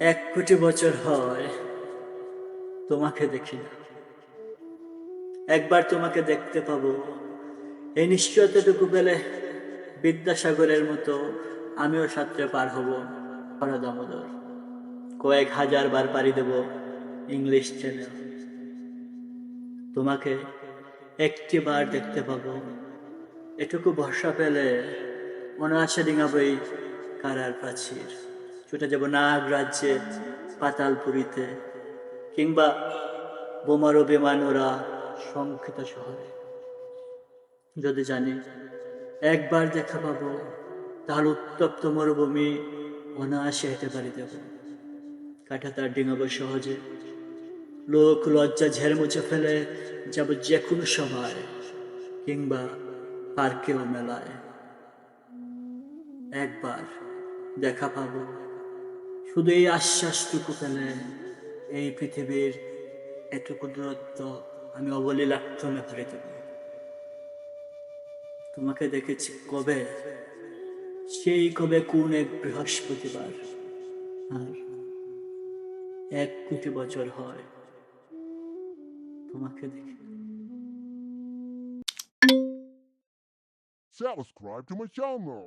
এক কোটি বছর হয় তোমাকে দেখি। না একবার তোমাকে দেখতে পাবো। এই নিশ্চয়তাটুকু পেলে বিদ্যাসাগরের মতো আমিও সাঁতরে পার হব। হর দামোদর, কয়েক হাজার বার পাড়ি দেব ইংলিশ চ্যানেল। তোমাকে একটি বার দেখতে পাবো। এটুকু ভরসা পেলে আছে ডিঙাবই কারার প্রাচীর। ছুটে যাব নাগ রাজ্যে, পাতালপুরীতে, কিংবা বোমারো বিমান ওরা সংক্ষিত শহরে। যদি জানি, একবার দেখা পাবো, তাহলে উত্তপ্ত মরুভূমি অনায়াসে হেঁটে পারি দেব কাঠা তার ডিঙাবো সহজে। লোক লজ্জা ঝেড়ে মুছে ফেলে যাব যে কোনো সময়, কিংবা পার্কেও মেলায়। একবার দেখা পাবো। শুধু এই আশ্বাসটুকু পেলে এই পৃথিবীর এটুকু দূরত্ব আমি অবলীলাক্রমে ভরে দেব। তোমাকে দেখেছি কবে? সেই কবে কোন এক বৃহস্পতিবার। আর এক কোটি বছর হয় তোমাকে দেখে। Subscribe to my channel.